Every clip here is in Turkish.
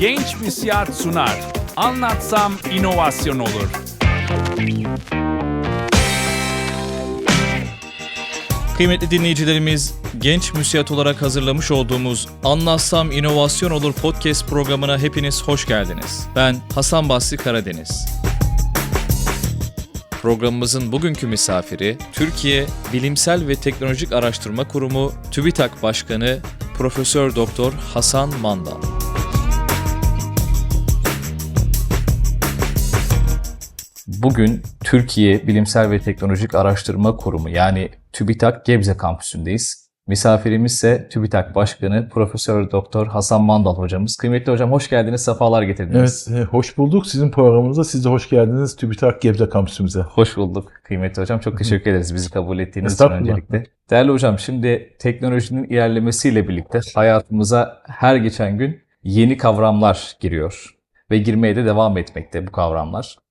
Genç Müsiyat sunar. Anlatsam inovasyon olur. Kıymetli dinleyicilerimiz, genç müsiyat olarak hazırlamış olduğumuz Anlatsam İnovasyon Olur podcast programına hepiniz hoş geldiniz. Ben Hasan Basri Karadeniz. Programımızın bugünkü misafiri Türkiye Bilimsel ve Teknolojik Araştırma Kurumu TÜBİTAK Başkanı Profesör Doktor Hasan Mandal. Bugün Türkiye Bilimsel ve Teknolojik Araştırma Kurumu yani TÜBİTAK Gebze kampüsündeyiz. Misafirimiz ise TÜBİTAK Başkanı Profesör Doktor Hasan Mandal hocamız. Kıymetli hocam hoş geldiniz, sefalar getirdiniz. Evet, e, hoş bulduk sizin programınıza. Siz de hoş geldiniz TÜBİTAK Gebze kampüsümüze. Hoş bulduk kıymetli hocam. Çok teşekkür ederiz bizi kabul ettiğiniz için öncelikle. Değerli hocam şimdi teknolojinin ilerlemesiyle birlikte hayatımıza her geçen gün yeni kavramlar giriyor ve girmeye de devam etmekte bu kavramlar.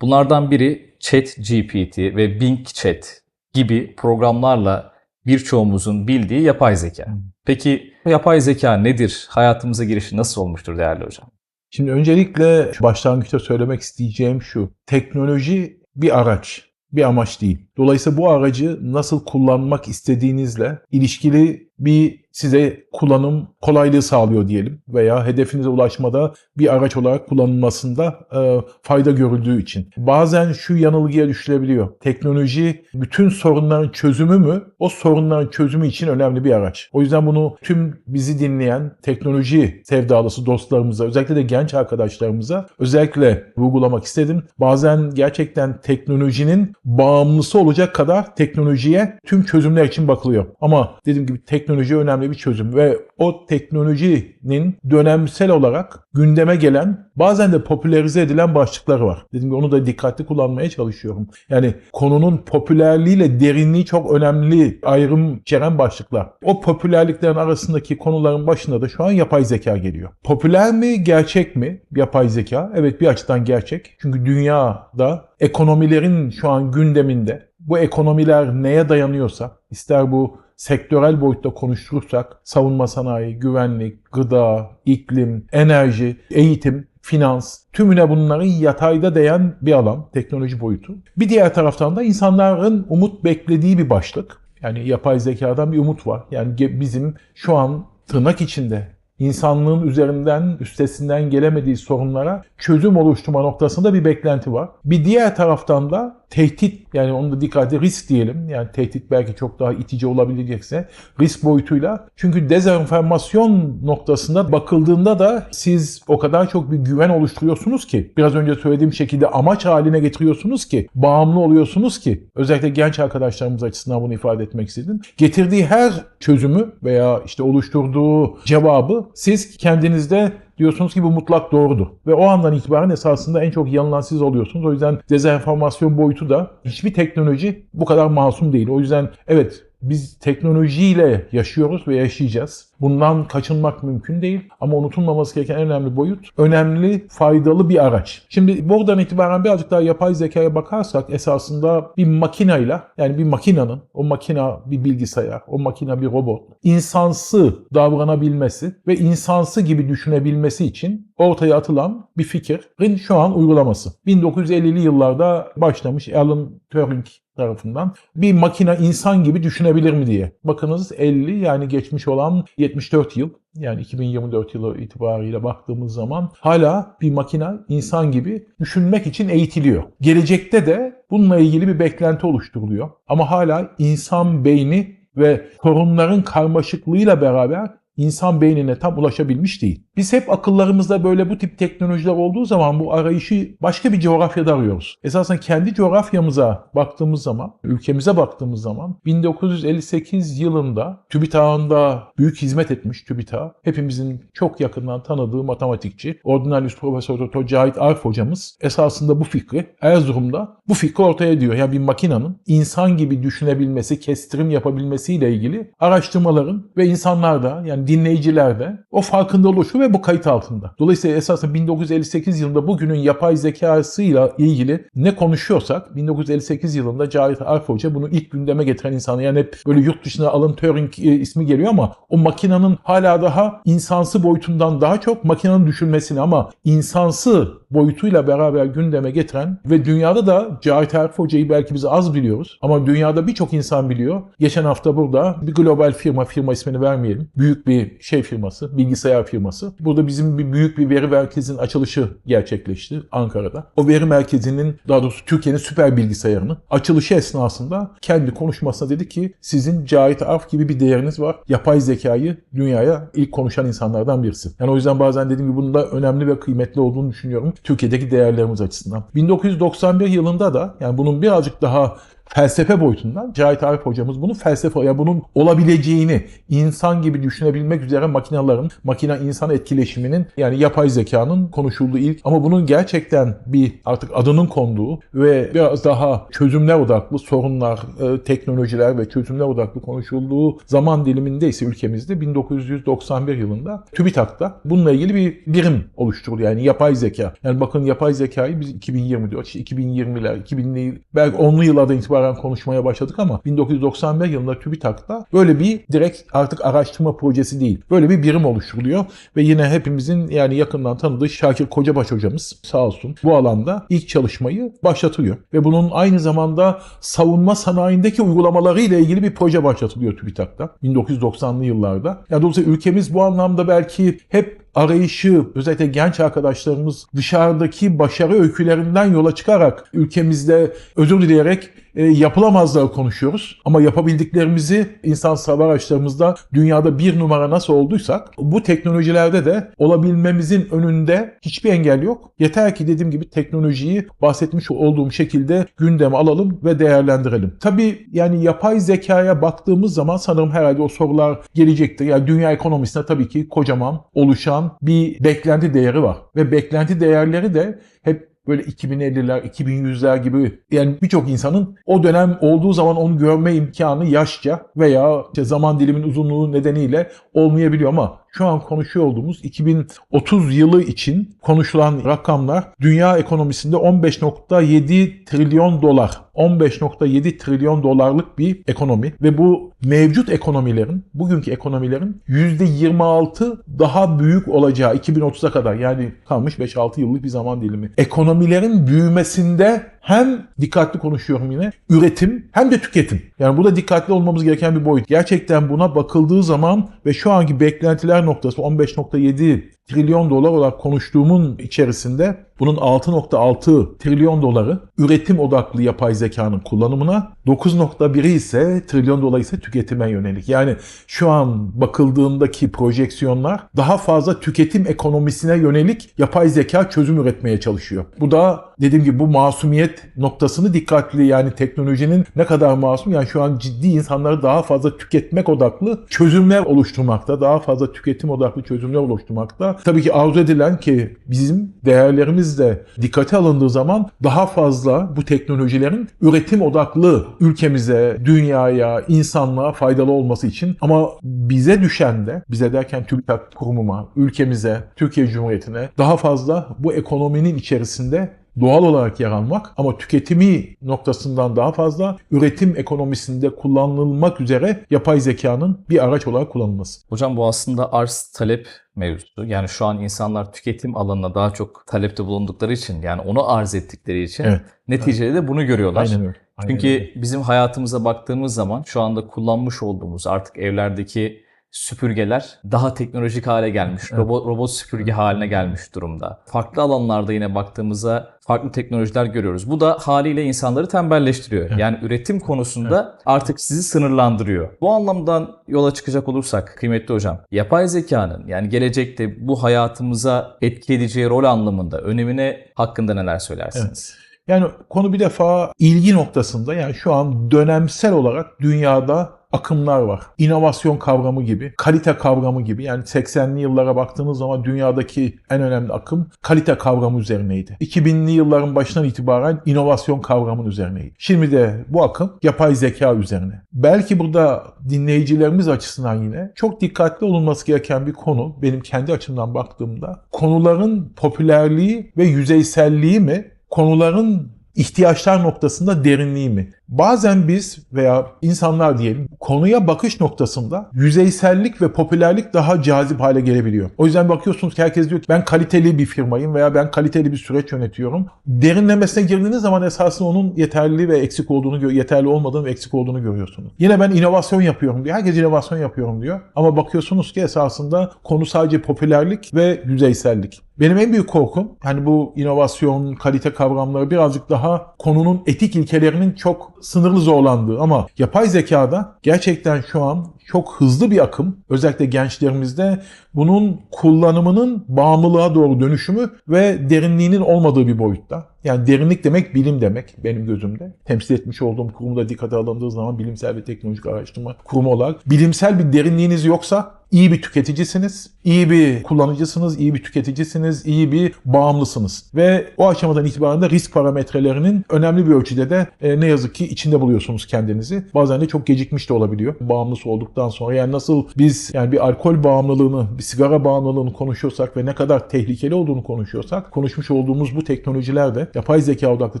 Bunlardan biri ChatGPT ve Bing Chat gibi programlarla birçoğumuzun bildiği yapay zeka. Peki bu yapay zeka nedir? Hayatımıza girişi nasıl olmuştur değerli hocam? Şimdi öncelikle başlangıçta söylemek isteyeceğim şu. Teknoloji bir araç, bir amaç değil. Dolayısıyla bu aracı nasıl kullanmak istediğinizle ilişkili bir size kullanım kolaylığı sağlıyor diyelim veya hedefinize ulaşmada bir araç olarak kullanılmasında e, fayda görüldüğü için. Bazen şu yanılgıya düşülebiliyor. Teknoloji bütün sorunların çözümü mü? O sorunların çözümü için önemli bir araç. O yüzden bunu tüm bizi dinleyen teknoloji sevdalısı dostlarımıza, özellikle de genç arkadaşlarımıza özellikle vurgulamak istedim. Bazen gerçekten teknolojinin bağımlısı olacak kadar teknolojiye tüm çözümler için bakılıyor. Ama dediğim gibi teknoloji önemli bir çözüm ve o teknolojinin dönemsel olarak gündeme gelen bazen de popülerize edilen başlıkları var. Dediğim gibi onu da dikkatli kullanmaya çalışıyorum. Yani konunun popülerliğiyle derinliği çok önemli ayrım içeren başlıklar. O popülerliklerin arasındaki konuların başında da şu an yapay zeka geliyor. Popüler mi, gerçek mi yapay zeka? Evet bir açıdan gerçek. Çünkü dünyada ekonomilerin şu an gündeminde bu ekonomiler neye dayanıyorsa, ister bu sektörel boyutta konuşturursak, savunma sanayi, güvenlik, gıda, iklim, enerji, eğitim, finans, tümüne bunların yatayda değen bir alan, teknoloji boyutu. Bir diğer taraftan da insanların umut beklediği bir başlık. Yani yapay zekadan bir umut var. Yani bizim şu an tırnak içinde insanlığın üzerinden, üstesinden gelemediği sorunlara çözüm oluşturma noktasında bir beklenti var. Bir diğer taraftan da tehdit yani onu da dikkatli risk diyelim. Yani tehdit belki çok daha itici olabilecekse risk boyutuyla. Çünkü dezenformasyon noktasında bakıldığında da siz o kadar çok bir güven oluşturuyorsunuz ki biraz önce söylediğim şekilde amaç haline getiriyorsunuz ki bağımlı oluyorsunuz ki özellikle genç arkadaşlarımız açısından bunu ifade etmek istedim. Getirdiği her çözümü veya işte oluşturduğu cevabı siz kendinizde diyorsunuz ki bu mutlak doğrudur. Ve o andan itibaren esasında en çok yanılan siz oluyorsunuz. O yüzden dezenformasyon boyutu da hiçbir teknoloji bu kadar masum değil. O yüzden evet biz teknolojiyle yaşıyoruz ve yaşayacağız. Bundan kaçınmak mümkün değil ama unutulmaması gereken en önemli boyut önemli, faydalı bir araç. Şimdi buradan itibaren birazcık daha yapay zekaya bakarsak esasında bir makinayla yani bir makinanın, o makina bir bilgisayar, o makina bir robot, insansı davranabilmesi ve insansı gibi düşünebilmesi için ortaya atılan bir fikrin şu an uygulaması. 1950'li yıllarda başlamış Alan Turing tarafından bir makine insan gibi düşünebilir mi diye. Bakınız 50 yani geçmiş olan 74 yıl yani 2024 yılı itibariyle baktığımız zaman hala bir makine insan gibi düşünmek için eğitiliyor. Gelecekte de bununla ilgili bir beklenti oluşturuluyor. Ama hala insan beyni ve sorunların karmaşıklığıyla beraber insan beynine tam ulaşabilmiş değil. Biz hep akıllarımızda böyle bu tip teknolojiler olduğu zaman bu arayışı başka bir coğrafyada arıyoruz. Esasen kendi coğrafyamıza baktığımız zaman, ülkemize baktığımız zaman 1958 yılında TÜBİTAK'ında büyük hizmet etmiş TÜBİTAK. Hepimizin çok yakından tanıdığı matematikçi, Ordinarius Profesör Dr. Cahit Arif hocamız esasında bu fikri Erzurum'da bu fikri ortaya ediyor. Yani bir makinanın insan gibi düşünebilmesi, kestirim yapabilmesiyle ilgili araştırmaların ve insanlarda yani dinleyiciler de o farkında oluşu ve bu kayıt altında. Dolayısıyla esasında 1958 yılında bugünün yapay zekasıyla ilgili ne konuşuyorsak 1958 yılında Cahit Arif Hoca bunu ilk gündeme getiren insan. Yani hep böyle yurt dışına Alan Turing e, ismi geliyor ama o makinenin hala daha insansı boyutundan daha çok makinenin düşünmesini ama insansı boyutuyla beraber gündeme getiren ve dünyada da Cahit Arif Hoca'yı belki biz az biliyoruz ama dünyada birçok insan biliyor. Geçen hafta burada bir global firma, firma ismini vermeyelim. Büyük bir şey firması, bilgisayar firması. Burada bizim bir büyük bir veri merkezinin açılışı gerçekleşti Ankara'da. O veri merkezinin daha doğrusu Türkiye'nin süper bilgisayarının açılışı esnasında kendi konuşmasında dedi ki sizin Cahit Arf gibi bir değeriniz var. Yapay zekayı dünyaya ilk konuşan insanlardan birisi. Yani o yüzden bazen dediğim gibi bunun da önemli ve kıymetli olduğunu düşünüyorum. Türkiye'deki değerlerimiz açısından. 1991 yılında da yani bunun birazcık daha felsefe boyutundan Cahit Arif hocamız bunu felsefe ya bunun olabileceğini insan gibi düşünebilmek üzere makinelerin makine insan etkileşiminin yani yapay zekanın konuşulduğu ilk ama bunun gerçekten bir artık adının konduğu ve biraz daha çözümler odaklı sorunlar, e, teknolojiler ve çözümler odaklı konuşulduğu zaman diliminde ise ülkemizde 1991 yılında TÜBİTAK'ta bununla ilgili bir birim oluşturuldu. Yani yapay zeka. Yani bakın yapay zekayı biz 2020 diyor. İşte 2020'ler, 2000'li belki 10'lu yıllardan itibaren konuşmaya başladık ama 1991 yılında TÜBİTAK'ta böyle bir direkt artık araştırma projesi değil. Böyle bir birim oluşturuluyor ve yine hepimizin yani yakından tanıdığı Şakir Kocabaş hocamız sağ olsun bu alanda ilk çalışmayı başlatıyor. Ve bunun aynı zamanda savunma sanayindeki uygulamaları ile ilgili bir proje başlatılıyor TÜBİTAK'ta 1990'lı yıllarda. Yani dolayısıyla ülkemiz bu anlamda belki hep arayışı özellikle genç arkadaşlarımız dışarıdaki başarı öykülerinden yola çıkarak ülkemizde özür dileyerek e, yapılamazları konuşuyoruz. Ama yapabildiklerimizi insan sava araçlarımızda dünyada bir numara nasıl olduysak bu teknolojilerde de olabilmemizin önünde hiçbir engel yok. Yeter ki dediğim gibi teknolojiyi bahsetmiş olduğum şekilde gündeme alalım ve değerlendirelim. Tabii yani yapay zekaya baktığımız zaman sanırım herhalde o sorular gelecektir. Yani dünya ekonomisinde tabii ki kocaman oluşan bir beklenti değeri var. Ve beklenti değerleri de hep böyle 2050'ler, 2100'ler gibi yani birçok insanın o dönem olduğu zaman onu görme imkanı yaşça veya işte zaman dilimin uzunluğu nedeniyle olmayabiliyor ama şu an konuşuyor olduğumuz 2030 yılı için konuşulan rakamlar dünya ekonomisinde 15.7 trilyon dolar 15.7 trilyon dolarlık bir ekonomi ve bu mevcut ekonomilerin, bugünkü ekonomilerin %26 daha büyük olacağı 2030'a kadar yani kalmış 5-6 yıllık bir zaman dilimi. Ekonomilerin büyümesinde hem dikkatli konuşuyorum yine üretim hem de tüketim. Yani bu da dikkatli olmamız gereken bir boyut. Gerçekten buna bakıldığı zaman ve şu anki beklentiler noktası 15.7 trilyon dolar olarak konuştuğumun içerisinde bunun 6.6 trilyon doları üretim odaklı yapay zekanın kullanımına, 9.1'i ise trilyon doları ise tüketime yönelik. Yani şu an bakıldığındaki projeksiyonlar daha fazla tüketim ekonomisine yönelik yapay zeka çözüm üretmeye çalışıyor. Bu da dediğim gibi bu masumiyet noktasını dikkatli yani teknolojinin ne kadar masum yani şu an ciddi insanları daha fazla tüketmek odaklı çözümler oluşturmakta, daha fazla tüketim odaklı çözümler oluşturmakta. Tabii ki arzu edilen ki bizim değerlerimiz de dikkate alındığı zaman daha fazla bu teknolojilerin üretim odaklı ülkemize, dünyaya, insanlığa faydalı olması için. Ama bize düşen de bize derken TÜBİTAK kurumuma, ülkemize, Türkiye Cumhuriyeti'ne daha fazla bu ekonominin içerisinde doğal olarak yer almak ama tüketimi noktasından daha fazla üretim ekonomisinde kullanılmak üzere yapay zekanın bir araç olarak kullanılması. Hocam bu aslında arz talep mevzusu. Yani şu an insanlar tüketim alanına daha çok talepte bulundukları için yani onu arz ettikleri için Evet. neticede de bunu görüyorlar. Aynen öyle. Aynen Çünkü öyle. bizim hayatımıza baktığımız zaman şu anda kullanmış olduğumuz artık evlerdeki süpürgeler daha teknolojik hale gelmiş. Evet. Robot, robot süpürge haline gelmiş durumda. Farklı alanlarda yine baktığımızda farklı teknolojiler görüyoruz. Bu da haliyle insanları tembelleştiriyor. Evet. Yani üretim konusunda artık sizi sınırlandırıyor. Bu anlamdan yola çıkacak olursak kıymetli hocam, yapay zekanın yani gelecekte bu hayatımıza etki edeceği rol anlamında önemine hakkında neler söylersiniz? Yani konu bir defa ilgi noktasında yani şu an dönemsel olarak dünyada akımlar var. İnovasyon kavramı gibi, kalite kavramı gibi. Yani 80'li yıllara baktığınız zaman dünyadaki en önemli akım kalite kavramı üzerineydi. 2000'li yılların başından itibaren inovasyon kavramının üzerineydi. Şimdi de bu akım yapay zeka üzerine. Belki burada dinleyicilerimiz açısından yine çok dikkatli olunması gereken bir konu benim kendi açımdan baktığımda konuların popülerliği ve yüzeyselliği mi konuların ihtiyaçlar noktasında derinliği mi? Bazen biz veya insanlar diyelim konuya bakış noktasında yüzeysellik ve popülerlik daha cazip hale gelebiliyor. O yüzden bakıyorsunuz ki herkes diyor ki ben kaliteli bir firmayım veya ben kaliteli bir süreç yönetiyorum. Derinlemesine girdiğiniz zaman esasında onun yeterli ve eksik olduğunu, yeterli olmadığını ve eksik olduğunu görüyorsunuz. Yine ben inovasyon yapıyorum diyor. Herkes inovasyon yapıyorum diyor. Ama bakıyorsunuz ki esasında konu sadece popülerlik ve yüzeysellik. Benim en büyük korkum hani bu inovasyon, kalite kavramları birazcık daha konunun etik ilkelerinin çok sınırlı zorlandığı ama yapay zekada gerçekten şu an çok hızlı bir akım özellikle gençlerimizde bunun kullanımının bağımlılığa doğru dönüşümü ve derinliğinin olmadığı bir boyutta. Yani derinlik demek bilim demek benim gözümde. Temsil etmiş olduğum kurumda dikkate alındığı zaman bilimsel ve teknolojik araştırma kurumu olarak bilimsel bir derinliğiniz yoksa iyi bir tüketicisiniz, iyi bir kullanıcısınız, iyi bir tüketicisiniz, iyi bir bağımlısınız. Ve o aşamadan itibaren de risk parametrelerinin önemli bir ölçüde de e, ne yazık ki içinde buluyorsunuz kendinizi. Bazen de çok gecikmiş de olabiliyor bağımlısı olduktan sonra. Yani nasıl biz yani bir alkol bağımlılığını, bir sigara bağımlılığını konuşuyorsak ve ne kadar tehlikeli olduğunu konuşuyorsak konuşmuş olduğumuz bu teknolojiler de yapay zeka odaklı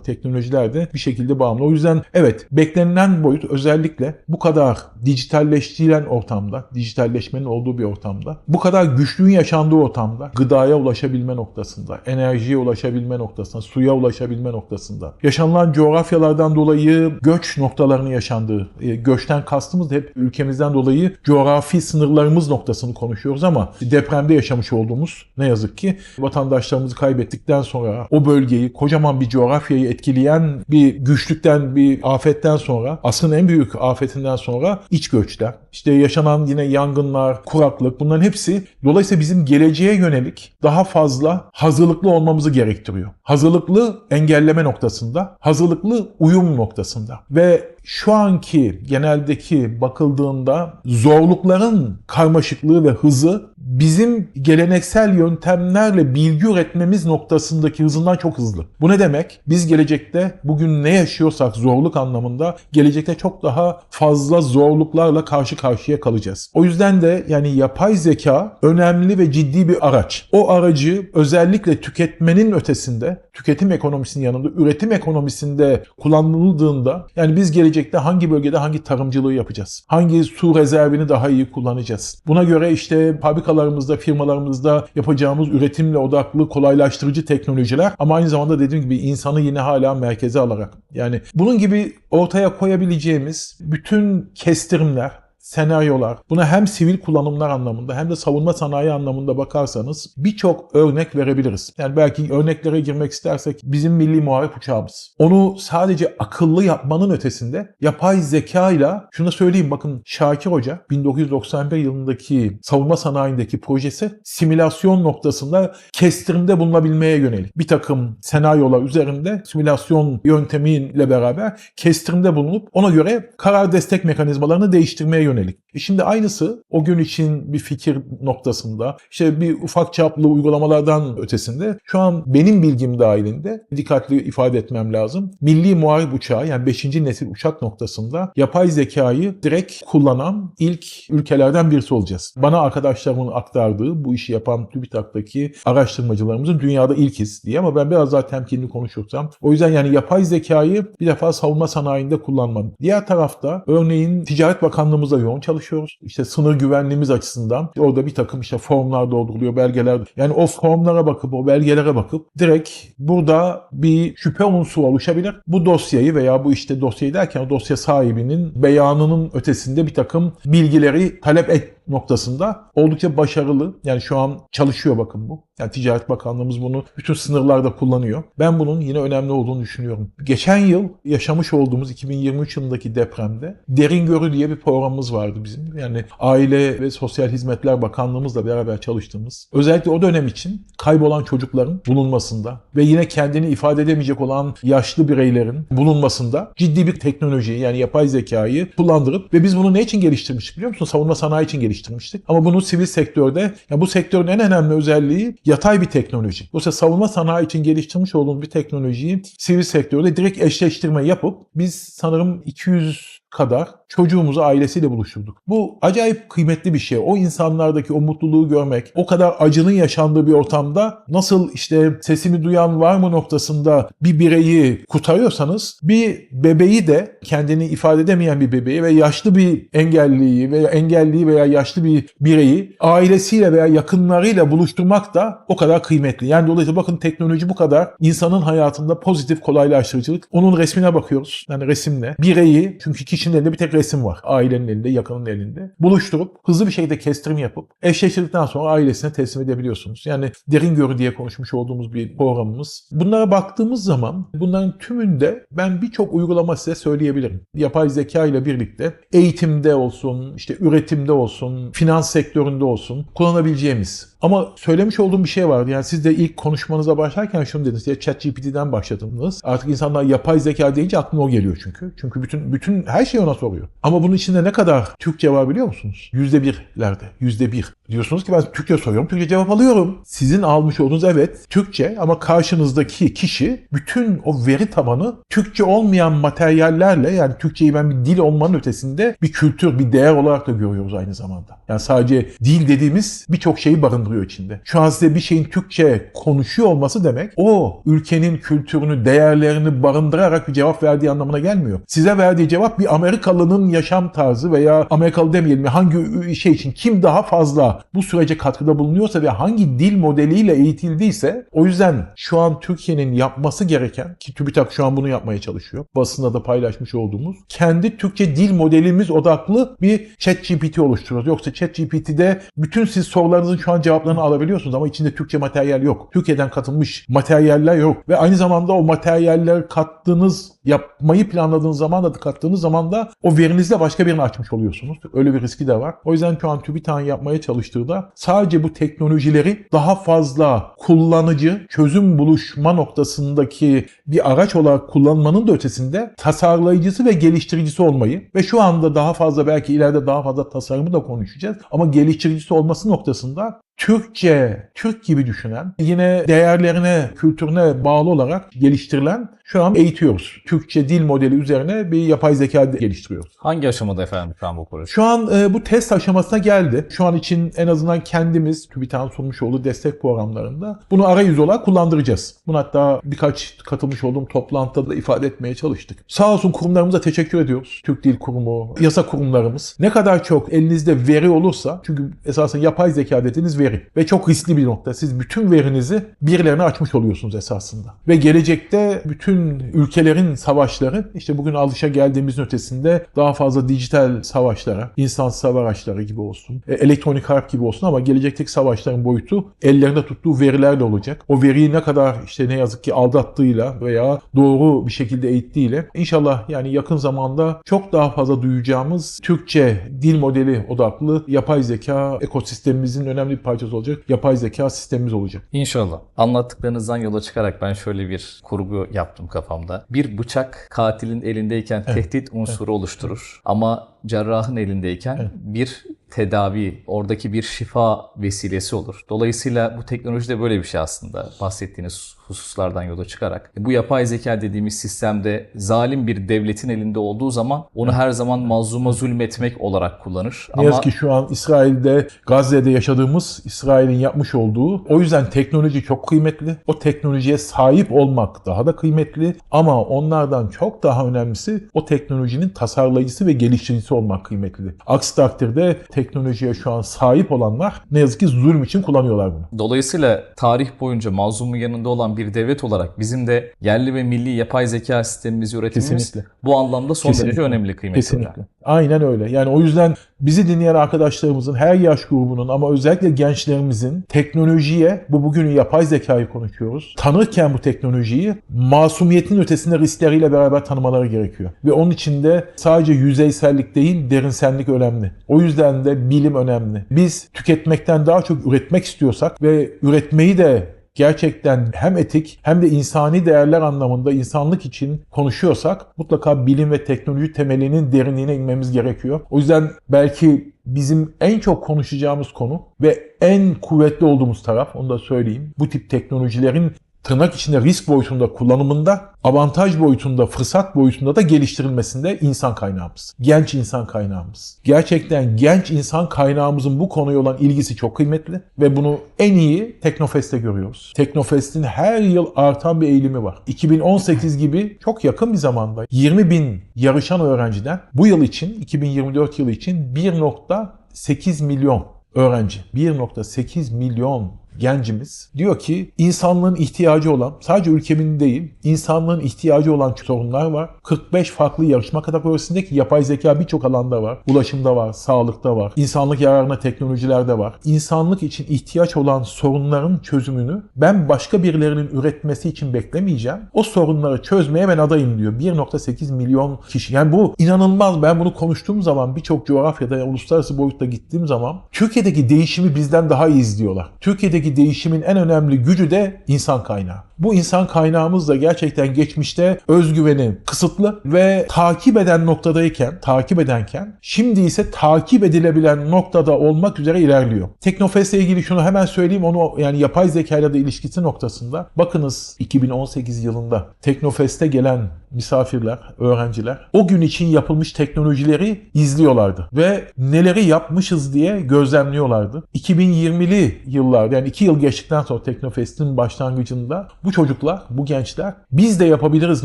teknolojiler de bir şekilde bağımlı. O yüzden evet beklenilen boyut özellikle bu kadar dijitalleştirilen ortamda, dijitalleşmenin olduğu bir ortamda, bu kadar güçlüğün yaşandığı ortamda, gıdaya ulaşabilme noktasında, enerjiye ulaşabilme noktasında, suya ulaşabilme noktasında, yaşanılan coğrafyalardan dolayı göç noktalarının yaşandığı, e, göçten kastımız da hep ülkemizden dolayı coğrafi sınırlarımız noktasını konuşuyoruz ama depremde yaşamış olduğumuz ne yazık ki vatandaşlarımızı kaybettikten sonra o bölgeyi, kocaman bir coğrafyayı etkileyen bir güçlükten, bir afetten sonra, aslında en büyük afetinden sonra iç göçler, işte yaşanan yine yangınlar, kuraklık bunların hepsi dolayısıyla bizim geleceğe yönelik daha fazla hazırlıklı olmamızı gerektiriyor. Hazırlıklı engelleme noktasında, hazırlıklı uyum noktasında ve şu anki geneldeki bakıldığında zorlukların karmaşıklığı ve hızı bizim geleneksel yöntemlerle bilgi üretmemiz noktasındaki hızından çok hızlı. Bu ne demek? Biz gelecekte bugün ne yaşıyorsak zorluk anlamında gelecekte çok daha fazla zorluklarla karşı karşıya kalacağız. O yüzden de yani yapay zeka önemli ve ciddi bir araç. O aracı özellikle tüketmenin ötesinde, tüketim ekonomisinin yanında, üretim ekonomisinde kullanıldığında yani biz gelecekte hangi bölgede hangi tarımcılığı yapacağız? Hangi su rezervini daha iyi kullanacağız? Buna göre işte fabrikalarımızda, firmalarımızda yapacağımız üretimle odaklı kolaylaştırıcı teknolojiler ama aynı zamanda dediğim gibi insanı yine hala merkeze alarak. Yani bunun gibi ortaya koyabileceğimiz bütün kestirimler, senaryolar, buna hem sivil kullanımlar anlamında hem de savunma sanayi anlamında bakarsanız birçok örnek verebiliriz. Yani belki örneklere girmek istersek bizim milli muharip uçağımız. Onu sadece akıllı yapmanın ötesinde yapay zeka ile şunu söyleyeyim bakın Şakir Hoca 1991 yılındaki savunma sanayindeki projesi simülasyon noktasında kestirimde bulunabilmeye yönelik bir takım senaryolar üzerinde simülasyon yöntemiyle beraber kestirimde bulunup ona göre karar destek mekanizmalarını değiştirmeye yönelik. E şimdi aynısı o gün için bir fikir noktasında işte bir ufak çaplı uygulamalardan ötesinde şu an benim bilgim dahilinde dikkatli ifade etmem lazım. Milli muharip uçağı yani 5. nesil uçak noktasında yapay zekayı direkt kullanan ilk ülkelerden birisi olacağız. Bana arkadaşlarımın aktardığı bu işi yapan TÜBİTAK'taki araştırmacılarımızın dünyada ilkiz diye ama ben biraz daha temkinli konuşursam. O yüzden yani yapay zekayı bir defa savunma sanayinde kullanmam. Diğer tarafta örneğin Ticaret Bakanlığımızla yoğun çalışıyoruz. İşte sınır güvenliğimiz açısından orada bir takım işte formlar dolduruluyor, belgeler. Yani o formlara bakıp, o belgelere bakıp direkt burada bir şüphe unsuru oluşabilir. Bu dosyayı veya bu işte dosyayı derken o dosya sahibinin beyanının ötesinde bir takım bilgileri talep et noktasında oldukça başarılı. Yani şu an çalışıyor bakın bu. Yani Ticaret Bakanlığımız bunu bütün sınırlarda kullanıyor. Ben bunun yine önemli olduğunu düşünüyorum. Geçen yıl yaşamış olduğumuz 2023 yılındaki depremde Derin Görü diye bir programımız vardı bizim. Yani Aile ve Sosyal Hizmetler Bakanlığımızla beraber çalıştığımız. Özellikle o dönem için kaybolan çocukların bulunmasında ve yine kendini ifade edemeyecek olan yaşlı bireylerin bulunmasında ciddi bir teknoloji yani yapay zekayı kullandırıp ve biz bunu ne için geliştirmiştik biliyor musun? Savunma sanayi için geliştirmiştik. Ama bunu sivil sektörde ya bu sektörün en önemli özelliği yatay bir teknoloji. Dolayısıyla savunma sanayi için geliştirmiş olduğumuz bir teknolojiyi sivil sektörde direkt eşleştirme yapıp biz sanırım 200 kadar çocuğumuzu ailesiyle buluşturduk. Bu acayip kıymetli bir şey. O insanlardaki o mutluluğu görmek, o kadar acının yaşandığı bir ortamda nasıl işte sesimi duyan var mı noktasında bir bireyi kurtarıyorsanız bir bebeği de kendini ifade edemeyen bir bebeği ve yaşlı bir engelliyi veya engelliyi veya yaşlı bir bireyi ailesiyle veya yakınlarıyla buluşturmak da o kadar kıymetli. Yani dolayısıyla bakın teknoloji bu kadar insanın hayatında pozitif kolaylaştırıcılık. Onun resmine bakıyoruz. Yani resimle. Bireyi çünkü kişinin elinde bir tek resim var. Ailenin elinde, yakının elinde. Buluşturup hızlı bir şekilde kestirim yapıp eşleştirdikten sonra ailesine teslim edebiliyorsunuz. Yani derin görü diye konuşmuş olduğumuz bir programımız. Bunlara baktığımız zaman bunların tümünde ben birçok uygulama size söyleyebilirim. Yapay zeka ile birlikte eğitimde olsun, işte üretimde olsun, finans sektöründe olsun kullanabileceğimiz. Ama söylemiş olduğum bir şey vardı. Yani siz de ilk konuşmanıza başlarken şunu dediniz. Ya ChatGPT'den başladınız. Artık insanlar yapay zeka deyince aklına o geliyor çünkü. Çünkü bütün bütün her şeyi ona soruyor. Ama bunun içinde ne kadar Türkçe var biliyor musunuz? Yüzde birlerde. Yüzde bir. Diyorsunuz ki ben Türkçe soruyorum. Türkçe cevap alıyorum. Sizin almış olduğunuz evet Türkçe ama karşınızdaki kişi bütün o veri tabanı Türkçe olmayan materyallerle yani Türkçeyi ben bir dil olmanın ötesinde bir kültür, bir değer olarak da görüyoruz aynı zamanda. Yani sadece dil dediğimiz birçok şeyi barındırıyor içinde. Şu an size bir şeyin Türkçe konuşuyor olması demek o ülkenin kültürünü, değerlerini barındırarak bir cevap verdiği anlamına gelmiyor. Size verdiği cevap bir Amerikalının yaşam tarzı veya Amerikalı demeyelim hangi şey için kim daha fazla bu sürece katkıda bulunuyorsa ve hangi dil modeliyle eğitildiyse o yüzden şu an Türkiye'nin yapması gereken ki TÜBİTAK şu an bunu yapmaya çalışıyor. Basında da paylaşmış olduğumuz kendi Türkçe dil modelimiz odaklı bir ChatGPT oluşturuyoruz. Yoksa ChatGPT'de bütün siz sorularınızın şu an cevaplarını alabiliyorsunuz ama içinde Türkçe materyal yok. Türkiye'den katılmış materyaller yok ve aynı zamanda o materyaller kattığınız yapmayı planladığınız zaman da kattığınız zaman da o verinizle başka birini açmış oluyorsunuz. Öyle bir riski de var. O yüzden şu an TÜBİTAK'ın yapmaya çalıştığı da sadece bu teknolojileri daha fazla kullanıcı, çözüm buluşma noktasındaki bir araç olarak kullanmanın da ötesinde tasarlayıcısı ve geliştiricisi olmayı ve şu anda daha fazla belki ileride daha fazla tasarımı da konuşacağız ama geliştiricisi olması noktasında Türkçe, Türk gibi düşünen, yine değerlerine, kültürüne bağlı olarak geliştirilen şu an eğitiyoruz. Türkçe dil modeli üzerine bir yapay zeka geliştiriyoruz. Hangi aşamada efendim şu an bu proje? Şu an e, bu test aşamasına geldi. Şu an için en azından kendimiz TÜBİTAK'ın sunmuş olduğu destek programlarında bunu arayüz olarak kullandıracağız. Bunu hatta birkaç katılmış olduğum toplantıda da ifade etmeye çalıştık. Sağ olsun kurumlarımıza teşekkür ediyoruz. Türk Dil Kurumu, yasa kurumlarımız. Ne kadar çok elinizde veri olursa, çünkü esasında yapay zeka dediğiniz veri ve çok riskli bir nokta. Siz bütün verinizi birilerine açmış oluyorsunuz esasında. Ve gelecekte bütün ülkelerin savaşları işte bugün alışa geldiğimizin ötesinde daha fazla dijital savaşlara, insansız hava gibi olsun, e, elektronik harp gibi olsun ama gelecekteki savaşların boyutu ellerinde tuttuğu verilerle olacak. O veriyi ne kadar işte ne yazık ki aldattığıyla veya doğru bir şekilde eğittiğiyle inşallah yani yakın zamanda çok daha fazla duyacağımız Türkçe dil modeli odaklı yapay zeka ekosistemimizin önemli bir parçası olacak. Yapay zeka sistemimiz olacak. İnşallah. Anlattıklarınızdan yola çıkarak ben şöyle bir kurgu yaptım kafamda. Bir bıçak katilin elindeyken tehdit unsuru oluşturur. Ama cerrahın elindeyken bir tedavi, oradaki bir şifa vesilesi olur. Dolayısıyla bu teknoloji de böyle bir şey aslında bahsettiğiniz hususlardan yola çıkarak. Bu yapay zeka dediğimiz sistemde zalim bir devletin elinde olduğu zaman onu her zaman mazluma zulmetmek olarak kullanır. Ne yazık ki şu an İsrail'de, Gazze'de yaşadığımız İsrail'in yapmış olduğu o yüzden teknoloji çok kıymetli. O teknolojiye sahip olmak daha da kıymetli ama onlardan çok daha önemlisi o teknolojinin tasarlayıcısı ve geliştiricisi olmak kıymetli. Aksi takdirde teknolojiye şu an sahip olanlar ne yazık ki zulüm için kullanıyorlar bunu. Dolayısıyla tarih boyunca mazlumun yanında olan bir devlet olarak bizim de yerli ve milli yapay zeka sistemimizi üretimimiz Kesinlikle. bu anlamda son Kesinlikle. derece önemli kıymetli. Kesinlikle. Aynen öyle. Yani o yüzden bizi dinleyen arkadaşlarımızın her yaş grubunun ama özellikle gençlerimizin teknolojiye, bu bugün yapay zekayı konuşuyoruz. Tanırken bu teknolojiyi masumiyetin ötesinde riskleriyle beraber tanımaları gerekiyor. Ve onun için de sadece yüzeysellik değil, derinsellik önemli. O yüzden de bilim önemli. Biz tüketmekten daha çok üretmek istiyorsak ve üretmeyi de gerçekten hem etik hem de insani değerler anlamında insanlık için konuşuyorsak mutlaka bilim ve teknoloji temelinin derinliğine inmemiz gerekiyor. O yüzden belki bizim en çok konuşacağımız konu ve en kuvvetli olduğumuz taraf onu da söyleyeyim. Bu tip teknolojilerin tırnak içinde risk boyutunda kullanımında, avantaj boyutunda, fırsat boyutunda da geliştirilmesinde insan kaynağımız. Genç insan kaynağımız. Gerçekten genç insan kaynağımızın bu konuya olan ilgisi çok kıymetli ve bunu en iyi Teknofest'te görüyoruz. Teknofest'in her yıl artan bir eğilimi var. 2018 gibi çok yakın bir zamanda 20 bin yarışan öğrenciden bu yıl için, 2024 yılı için 1.8 milyon öğrenci, 1.8 milyon gencimiz diyor ki insanlığın ihtiyacı olan, sadece ülkemin değil, insanlığın ihtiyacı olan sorunlar var. 45 farklı yarışma kategorisindeki yapay zeka birçok alanda var. Ulaşımda var, sağlıkta var, insanlık yararına teknolojilerde var. İnsanlık için ihtiyaç olan sorunların çözümünü ben başka birilerinin üretmesi için beklemeyeceğim. O sorunları çözmeye ben adayım diyor. 1.8 milyon kişi. Yani bu inanılmaz. Ben bunu konuştuğum zaman birçok coğrafyada, uluslararası boyutta gittiğim zaman Türkiye'deki değişimi bizden daha iyi izliyorlar. Türkiye'deki değişimin en önemli gücü de insan kaynağı. Bu insan kaynağımız da gerçekten geçmişte özgüveni kısıtlı ve takip eden noktadayken, takip edenken şimdi ise takip edilebilen noktada olmak üzere ilerliyor. Teknofest'le ilgili şunu hemen söyleyeyim onu yani yapay zeka ile de ilişkisi noktasında. Bakınız 2018 yılında Teknofest'e gelen misafirler, öğrenciler o gün için yapılmış teknolojileri izliyorlardı ve neleri yapmışız diye gözlemliyorlardı. 2020'li yıllarda yani 2 yıl geçtikten sonra Teknofest'in başlangıcında bu çocuklar, bu gençler biz de yapabiliriz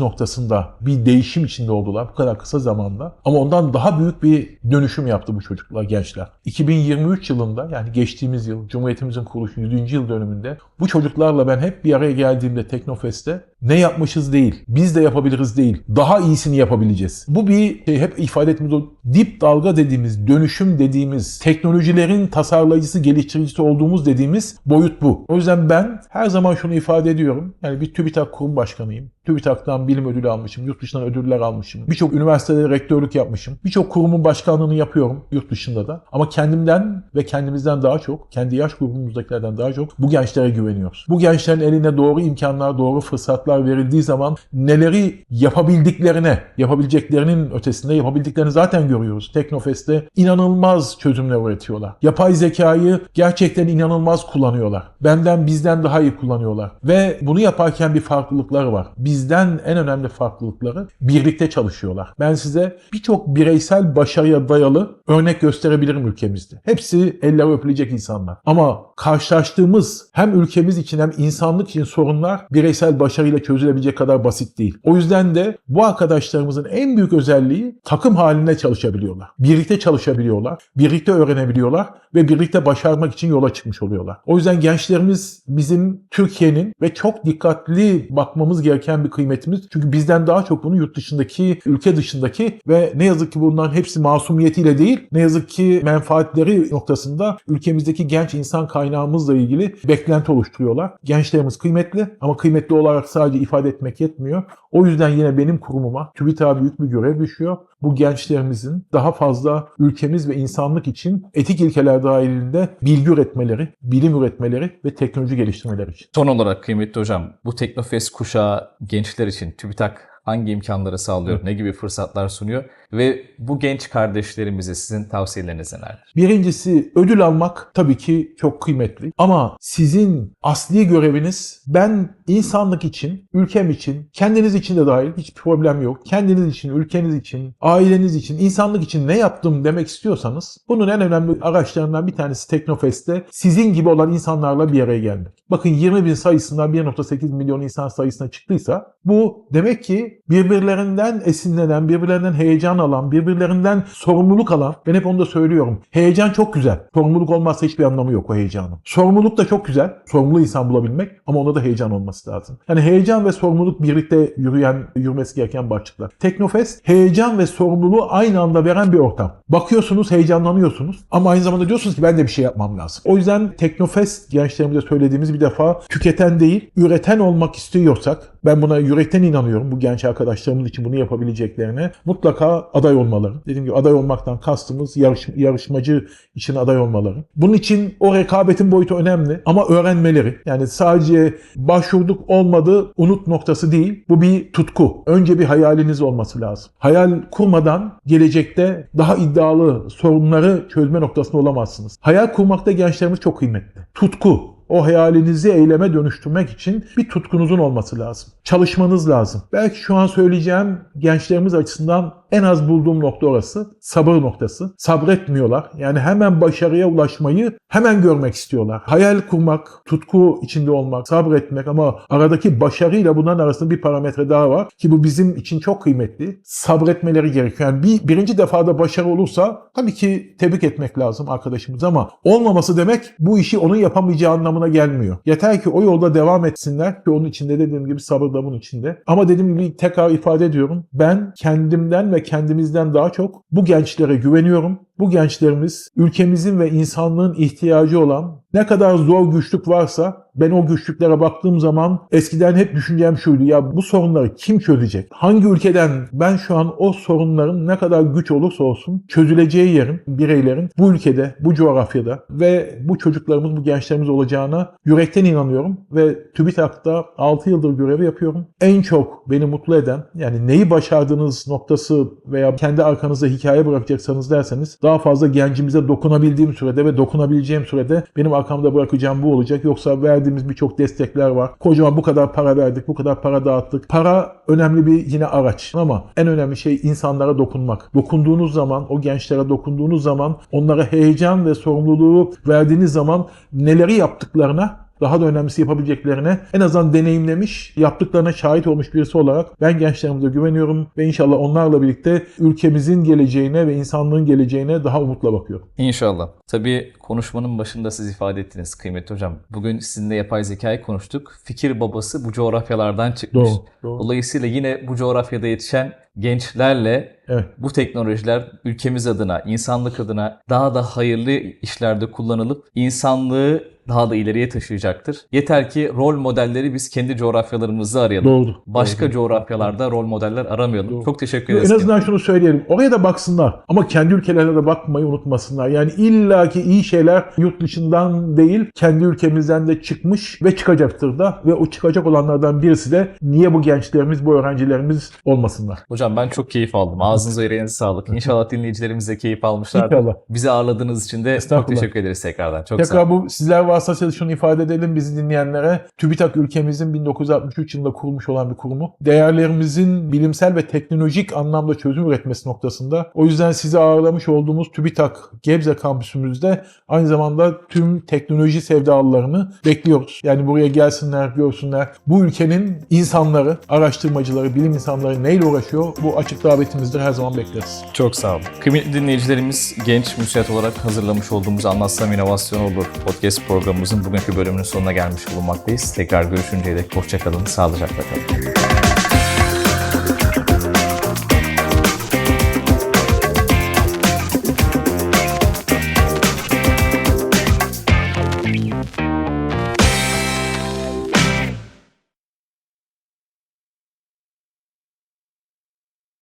noktasında bir değişim içinde oldular bu kadar kısa zamanda. Ama ondan daha büyük bir dönüşüm yaptı bu çocuklar, gençler. 2023 yılında yani geçtiğimiz yıl Cumhuriyetimizin kuruluşu 100. yıl dönümünde bu çocuklarla ben hep bir araya geldiğimde Teknofest'te ne yapmışız değil, biz de yapabiliriz değil, daha iyisini yapabileceğiz. Bu bir şey, hep ifade o dip dalga dediğimiz, dönüşüm dediğimiz, teknolojilerin tasarlayıcısı, geliştiricisi olduğumuz dediğimiz boyut bu. O yüzden ben her zaman şunu ifade ediyorum. Yani bir TÜBİTAK kurum başkanıyım. TÜBİTAK'tan bilim ödülü almışım, yurt dışından ödüller almışım. Birçok üniversitede rektörlük yapmışım. Birçok kurumun başkanlığını yapıyorum yurt dışında da. Ama kendimden ve kendimizden daha çok, kendi yaş grubumuzdakilerden daha çok bu gençlere güveniyoruz. Bu gençlerin eline doğru imkanlar, doğru fırsatlar verildiği zaman neleri yapabildiklerine, yapabileceklerinin ötesinde yapabildiklerini zaten görüyoruz. Teknofest'te inanılmaz çözümler üretiyorlar. Yapay zekayı gerçekten inanılmaz kullanıyorlar. Benden bizden daha iyi kullanıyorlar. Ve bunu yaparken bir farklılıkları var. Bizden en önemli farklılıkları birlikte çalışıyorlar. Ben size birçok bireysel başarıya dayalı örnek gösterebilirim ülkemizde. Hepsi eller öpülecek insanlar. Ama karşılaştığımız hem ülkemiz için hem insanlık için sorunlar bireysel başarıyla çözülebilecek kadar basit değil. O yüzden de bu arkadaşlarımızın en büyük özelliği takım halinde çalışabiliyorlar. Birlikte çalışabiliyorlar, birlikte öğrenebiliyorlar ve birlikte başarmak için yola çıkmış oluyorlar. O yüzden gençlerimiz bizim Türkiye'nin ve çok dikkatli bakmamız gereken bir kıymetimiz. Çünkü bizden daha çok bunu yurt dışındaki, ülke dışındaki ve ne yazık ki bunların hepsi masumiyetiyle değil, ne yazık ki menfaatleri noktasında ülkemizdeki genç insan kaynağımızla ilgili beklenti oluşturuyorlar. Gençlerimiz kıymetli ama kıymetli olarak sadece ifade etmek yetmiyor. O yüzden yine benim kurumuma TÜBİTAK'a büyük bir görev düşüyor. Bu gençlerimizin daha fazla ülkemiz ve insanlık için etik ilkeler dahilinde bilgi üretmeleri, bilim üretmeleri ve teknoloji geliştirmeleri için. Son olarak kıymetli hocam bu Teknofest kuşağı gençler için TÜBİTAK hangi imkanları sağlıyor, ne gibi fırsatlar sunuyor ve bu genç kardeşlerimize sizin tavsiyeleriniz nelerdir? Birincisi ödül almak tabii ki çok kıymetli ama sizin asli göreviniz ben insanlık için, ülkem için, kendiniz için de dahil hiç problem yok. Kendiniz için, ülkeniz için, aileniz için, insanlık için ne yaptım demek istiyorsanız bunun en önemli araçlarından bir tanesi Teknofest'te sizin gibi olan insanlarla bir araya gelmek. Bakın 20 bin sayısından 1.8 milyon insan sayısına çıktıysa bu demek ki birbirlerinden esinlenen, birbirlerinden heyecan alan, birbirlerinden sorumluluk alan, ben hep onu da söylüyorum. Heyecan çok güzel. Sorumluluk olmazsa hiçbir anlamı yok o heyecanın. Sorumluluk da çok güzel. Sorumlu insan bulabilmek ama onda da heyecan olması lazım. Yani heyecan ve sorumluluk birlikte yürüyen, yürümesi gereken başlıklar. Teknofest heyecan ve sorumluluğu aynı anda veren bir ortam. Bakıyorsunuz, heyecanlanıyorsunuz ama aynı zamanda diyorsunuz ki ben de bir şey yapmam lazım. O yüzden Teknofest gençlerimize söylediğimiz bir defa tüketen değil, üreten olmak istiyorsak ben buna yürekten inanıyorum bu genç arkadaşlarımız için bunu yapabileceklerine. Mutlaka aday olmaları. Dediğim gibi aday olmaktan kastımız yarış, yarışmacı için aday olmaları. Bunun için o rekabetin boyutu önemli ama öğrenmeleri. Yani sadece başvurduk olmadı unut noktası değil. Bu bir tutku. Önce bir hayaliniz olması lazım. Hayal kurmadan gelecekte daha iddialı sorunları çözme noktasında olamazsınız. Hayal kurmakta gençlerimiz çok kıymetli. Tutku, o hayalinizi eyleme dönüştürmek için bir tutkunuzun olması lazım. Çalışmanız lazım. Belki şu an söyleyeceğim gençlerimiz açısından en az bulduğum nokta orası. Sabır noktası. Sabretmiyorlar. Yani hemen başarıya ulaşmayı hemen görmek istiyorlar. Hayal kurmak, tutku içinde olmak, sabretmek ama aradaki başarıyla bunların arasında bir parametre daha var ki bu bizim için çok kıymetli. Sabretmeleri gerekiyor. Yani bir, birinci defada başarı olursa tabii ki tebrik etmek lazım arkadaşımız ama olmaması demek bu işi onun yapamayacağı anlamına gelmiyor. Yeter ki o yolda devam etsinler ki onun içinde dediğim gibi sabır da bunun içinde. Ama dediğim gibi tekrar ifade ediyorum. Ben kendimden ve kendimizden daha çok bu gençlere güveniyorum. Bu gençlerimiz ülkemizin ve insanlığın ihtiyacı olan ne kadar zor güçlük varsa ben o güçlüklere baktığım zaman eskiden hep düşüncem şuydu ya bu sorunları kim çözecek? Hangi ülkeden ben şu an o sorunların ne kadar güç olursa olsun çözüleceği yerin, bireylerin bu ülkede, bu coğrafyada ve bu çocuklarımız, bu gençlerimiz olacağına yürekten inanıyorum ve TÜBİTAK'ta 6 yıldır görevi yapıyorum. En çok beni mutlu eden yani neyi başardığınız noktası veya kendi arkanızda hikaye bırakacaksanız derseniz daha fazla gencimize dokunabildiğim sürede ve dokunabileceğim sürede benim arkamda bırakacağım bu olacak. Yoksa verdiğimiz birçok destekler var. Kocaman bu kadar para verdik, bu kadar para dağıttık. Para önemli bir yine araç ama en önemli şey insanlara dokunmak. Dokunduğunuz zaman, o gençlere dokunduğunuz zaman, onlara heyecan ve sorumluluğu verdiğiniz zaman neleri yaptıklarına daha da önemlisi yapabileceklerine en azından deneyimlemiş, yaptıklarına şahit olmuş birisi olarak ben gençlerimize güveniyorum ve inşallah onlarla birlikte ülkemizin geleceğine ve insanlığın geleceğine daha umutla bakıyorum. İnşallah. Tabii konuşmanın başında siz ifade ettiniz kıymetli hocam. Bugün sizinle yapay zekayı konuştuk. Fikir babası bu coğrafyalardan çıkmış. Doğru, doğru. Dolayısıyla yine bu coğrafyada yetişen gençlerle Evet. bu teknolojiler ülkemiz adına, insanlık adına daha da hayırlı işlerde kullanılıp insanlığı daha da ileriye taşıyacaktır. Yeter ki rol modelleri biz kendi coğrafyalarımızda arayalım. Doğru. Başka Doğru. coğrafyalarda rol modeller aramayalım. Doğru. Çok teşekkür En ederiz. azından şunu söyleyelim. Oraya da baksınlar. Ama kendi ülkelerine de bakmayı unutmasınlar. Yani illaki iyi şeyler yurt dışından değil, kendi ülkemizden de çıkmış ve çıkacaktır da. Ve o çıkacak olanlardan birisi de niye bu gençlerimiz, bu öğrencilerimiz olmasınlar? Hocam ben çok keyif aldım. Ağzınıza yüreğinize sağlık. İnşallah dinleyicilerimiz de keyif almışlardır. İnşallah. Bizi ağırladığınız için de çok teşekkür ederiz tekrardan. Çok sağ Tekrar olun. bu sizler vasıtasıyla şunu ifade edelim bizi dinleyenlere. TÜBİTAK ülkemizin 1963 yılında kurulmuş olan bir kurumu. Değerlerimizin bilimsel ve teknolojik anlamda çözüm üretmesi noktasında. O yüzden sizi ağırlamış olduğumuz TÜBİTAK Gebze kampüsümüzde aynı zamanda tüm teknoloji sevdalılarını bekliyoruz. Yani buraya gelsinler, görsünler. Bu ülkenin insanları, araştırmacıları, bilim insanları neyle uğraşıyor? Bu açık davetimizdir. Her zaman bekleriz. Çok sağ olun. Kıymetli dinleyicilerimiz genç müsait olarak hazırlamış olduğumuz Anlatsam İnovasyon Olur podcast programımızın bugünkü bölümünün sonuna gelmiş bulunmaktayız. Tekrar görüşünceye dek hoşçakalın, sağlıcakla kalın.